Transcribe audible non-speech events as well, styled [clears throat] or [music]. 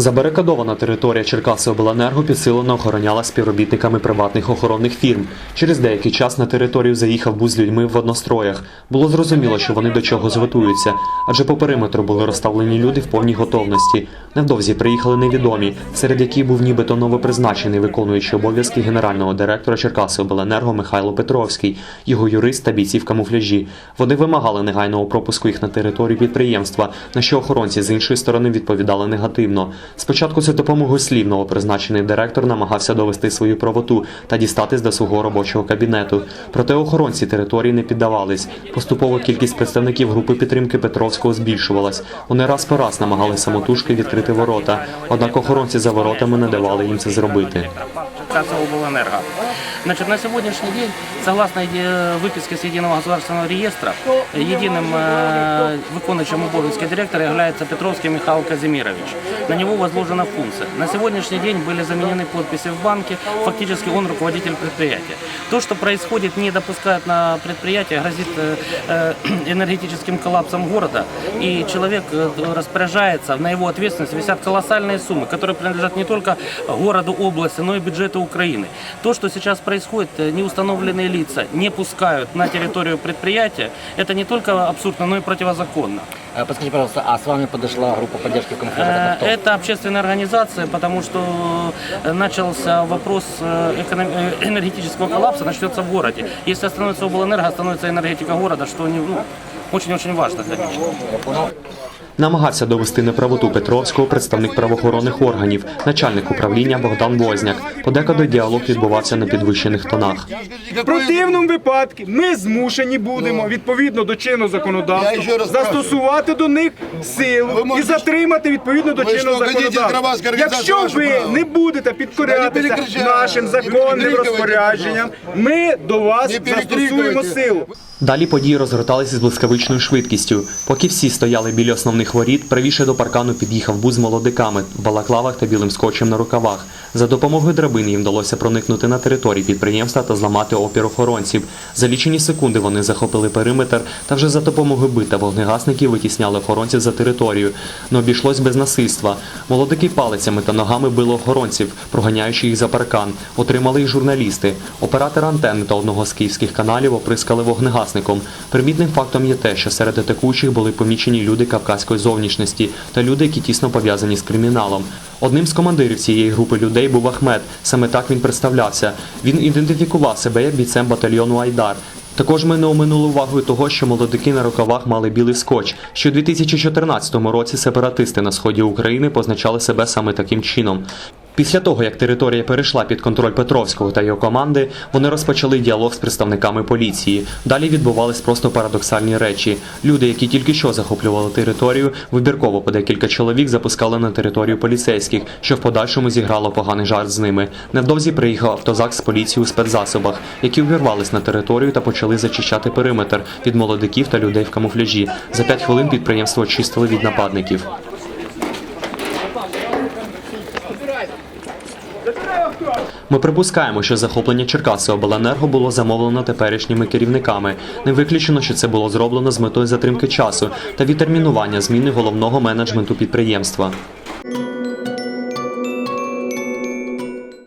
Забарикадована територія Черкасиобленерго підсилено охоронялась співробітниками приватних охоронних фірм. Через деякий час на територію заїхав бус з людьми в одностроях. Було зрозуміло, що вони до чогось готуються, адже по периметру були розставлені люди в повній готовності. Невдовзі приїхали невідомі, серед яких був нібито новопризначений виконуючий обов'язки генерального директора Черкасиобленерго Михайло Петровський, його юрист та бійці в камуфляжі. Вони вимагали негайного пропуску їх на територію підприємства, на що охоронці з іншої сторони відповідали негативно. Спочатку за допомогою слів новопризначений директор намагався довести свою правоту та дістатись до свого робочого кабінету. Проте охоронці території не піддавались. Поступово кількість представників групи підтримки Петровського збільшувалась. Вони раз по раз намагалися самотужки відкрити ворота. Однак охоронці за воротами не давали їм це зробити. Черкасова облэнерго. Значит, на сегодняшний день, согласно еди- выписке с Единого государственного реестра, единым э, выполняющим обовязки директора является Петровский Михаил Казимирович. На него возложена функция. На сегодняшний день были заменены подписи в банке, фактически он руководитель предприятия. То, что происходит, не допускает на предприятие, грозит э, э, [clears throat] энергетическим коллапсом города, и человек э, распоряжается, на его ответственность висят колоссальные суммы, которые принадлежат не только городу, области, но и бюджету Украины. То, что сейчас происходит, э, неустановленные лица не пускают на территорию предприятия, это не только абсурдно, но и противозаконно. Э, Подскажите, пожалуйста, а с вами подошла группа поддержки в камуфляже? Э, Это кто? Это общественная организация, потому что э, начался вопрос э, эконом- э, энергетического коллапса, начнется в городе. Если остановится облэнерго, остановится энергетика города, что не, ну, очень-очень важно, конечно. Я. Намагався довести неправоту Петровського представник правоохоронних органів, начальник управління Богдан Возняк. Подекуди діалог відбувався на підвищених тонах. В противному випадку ми змушені будемо відповідно до Я законодавства застосувати до них силу і затримати відповідно до хотіте законодавства. Якщо ви не будете підкорятися нашим законним розпорядженням, ми до вас застосуємо силу. Далі події розгорталися з блискавичною швидкістю. Поки всі стояли біля основних воріт, правіше до паркану під'їхав бус з молодиками в балаклавах та білим скотчем на рукавах. За допомогою драбин їм вдалося проникнути на територію підприємства та зламати опір охоронців. За лічені секунди вони захопили периметр та вже за допомогою бита вогнегасників витісняли охоронців за територію. Не обійшлось без насильства. Молодики палицями та ногами били охоронців, проганяючи їх за паркан. Отримали їх журналісти. Оператор антенни та одного з київських каналів оприскали вогнегасником. Примітним фактом є те, що серед атакуючих були помічені люди кавказької зовнішності та люди, які тісно пов'язані з криміналом. Одним з командирів цієї групи людей був Ахмед. Саме так він представлявся. Він ідентифікував себе як бійцем батальйону Айдар. Також ми не оминули увагою того, що молодики на рукавах мали білий скотч. Що у 2014 році сепаратисти на сході України позначали себе саме таким чином. Після того, як територія перейшла під контроль Петровського та його команди, вони розпочали діалог з представниками поліції. Далі відбувались просто парадоксальні речі. Люди, які тільки що захоплювали територію, вибірково по декілька чоловік запускали на територію поліцейських, що в подальшому зіграло поганий жарт з ними. Невдовзі приїхав автозак з поліцією у спецзасобах, які увірвались на територію та почали зачищати периметр від молодиків та людей в камуфляжі. За п'ять хвилин підприємство очистили від нападників. Ми припускаємо, що захоплення Черкаси обленерго було замовлено теперішніми керівниками. Не виключено, що це було зроблено з метою затримки часу та відтермінування зміни головного менеджменту підприємства.